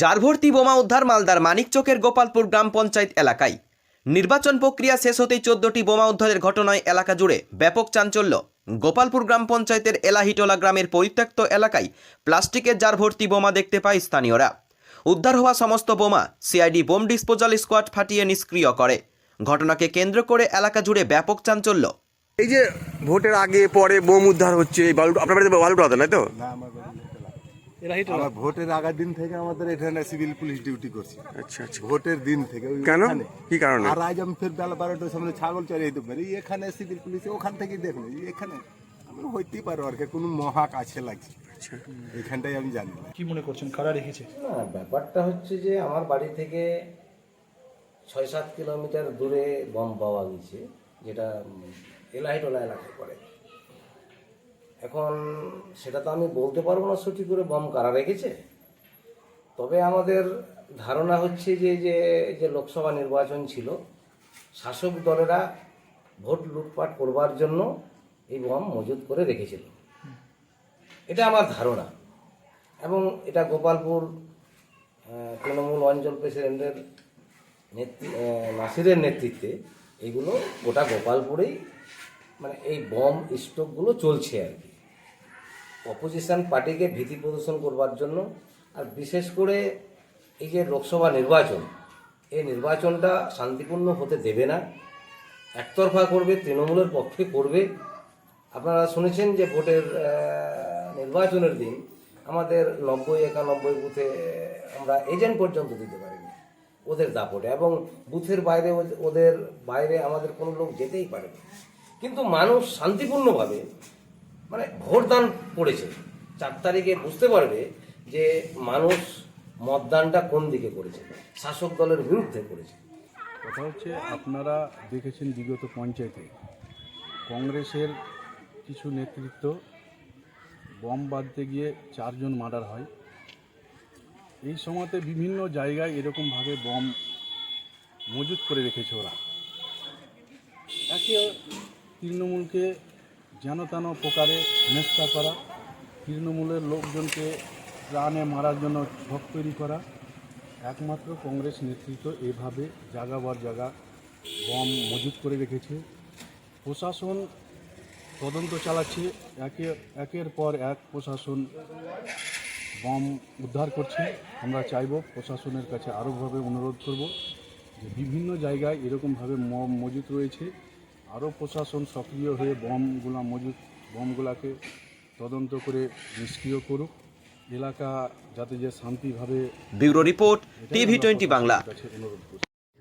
জারভর্তি বোমা উদ্ধার মালদার মানিকচকের গোপালপুর গ্রাম পঞ্চায়েত এলাকায়। নির্বাচন প্রক্রিয়া শেষ হতেই চোদ্দটি বোমা উদ্ধারের ঘটনায় এলাকা জুড়ে ব্যাপক চাঞ্চল্য। গোপালপুর গ্রাম পঞ্চায়েতের এলাহিটোলা গ্রামের পরিত্যক্ত এলাকায় প্লাস্টিকের জার ভর্তি বোমা দেখতে পায় স্থানীয়রা। উদ্ধার হওয়া সমস্ত বোমা সিআইডি বোম ডিসপোজাল স্কোয়াড ফাটিয়ে নিষ্ক্রিয় করে। ঘটনাকে কেন্দ্র করে এলাকা জুড়ে ব্যাপক চাঞ্চল্য। এই যে ভোটের আগে পরে বোম উদ্ধার হচ্ছে এই বালু আপনার বাড়িতে বালুটা হতো না তো? না আমার ভোটের আগের দিন থেকে আমাদের এখানে সিভিল পুলিশ ডিউটি করছে। আচ্ছা আচ্ছা। ভোটের দিন থেকে ওই কেন? কি কারণে? আর আজ আমি ফের বেলা বারোটার সময় ছাগল চড়িয়ে দিতে পারি। এখানে সিভিল পুলিশ ওখান থেকে দেখল এখানে। আমি হইতেই পারো আর কি কোনো মহা কাছে লাগছে। আচ্ছা। এখানটাই আমি জানি না। কি মনে করছেন কারা রেখেছে? না ব্যাপারটা হচ্ছে যে আমার বাড়ি থেকে ছয় সাত কিলোমিটার দূরে বম পাওয়া গেছে যেটা এলাহিটোলা এলাকায় পড়ে। এখন সেটা তো আমি বলতে পারব না সঠিক করে বম কারা রেখেছে। তবে আমাদের ধারণা হচ্ছে যে যে যে লোকসভা নির্বাচন ছিল, শাসক দলেরা ভোট লুটপাট করবার জন্য এই বম মজুত করে রেখেছিল। এটা আমার ধারণা। এবং এটা গোপালপুর তৃণমূল অঞ্চল প্রেসিডেন্টের নাসিরের নেতৃত্বে এইগুলো গোটা গোপালপুরেই মানে এই বম স্টকগুলো চলছে আর কি। অপোজিশন পার্টিকে ভীতি প্রদর্শন করবার জন্য আর বিশেষ করে এই যে লোকসভা নির্বাচন, এই নির্বাচনটা শান্তিপূর্ণ হতে দেবে না একতরফা করবে, তৃণমূলের পক্ষে করবে আপনারা শুনেছেন যে ভোটের নির্বাচনের দিন আমাদের নব্বই, একানব্বই বুথে আমরা এজেন্ট পর্যন্ত দিতে পারিনি ওদের দাপটে এবং বুথের বাইরে ওদের বাইরে আমাদের কোনো লোক যেতেই পারে। কিন্তু মানুষ শান্তিপূর্ণভাবে মানে ভোটদান করেছে। চার তারিখে বুঝতে পারবে যে মানুষ মতদানটা কোন দিকে করেছে? শাসক দলের বিরুদ্ধে করেছে। কথা হচ্ছে আপনারা দেখেছেন বিগত পঞ্চায়েতে কংগ্রেসের কিছু নেতৃত্ব বম বাঁধতে গিয়ে চারজন মার্ডার হয়। এই সময়তে বিভিন্ন জায়গায় এরকমভাবে বম মজুত করে রেখেছে ওরা। একে তৃণমূলকে যেন তেন প্রকারে হেনস্থা করা, তৃণমূলের লোকজনকে প্রাণে মারার জন্য ছক তৈরি করা। একমাত্র কংগ্রেস নেতৃত্ব এভাবে জাগাবার জায়গা বম মজুত করে রেখেছে। প্রশাসন তদন্ত চালাচ্ছে, একে, একের পর এক প্রশাসন বম উদ্ধার করছে। আমরা চাইব প্রশাসনের কাছে আরোভাবে অনুরোধ করব যে বিভিন্ন জায়গায় এরকমভাবে মম মজুত রয়েছে। আরও প্রশাসন সক্রিয় হয়ে বমগুলা মজুদ বমগুলাকে তদন্ত করে নিষ্ক্রিয় করুক। এলাকা যাতে যে শান্তিভাবে bureau report TV twenty Bangla.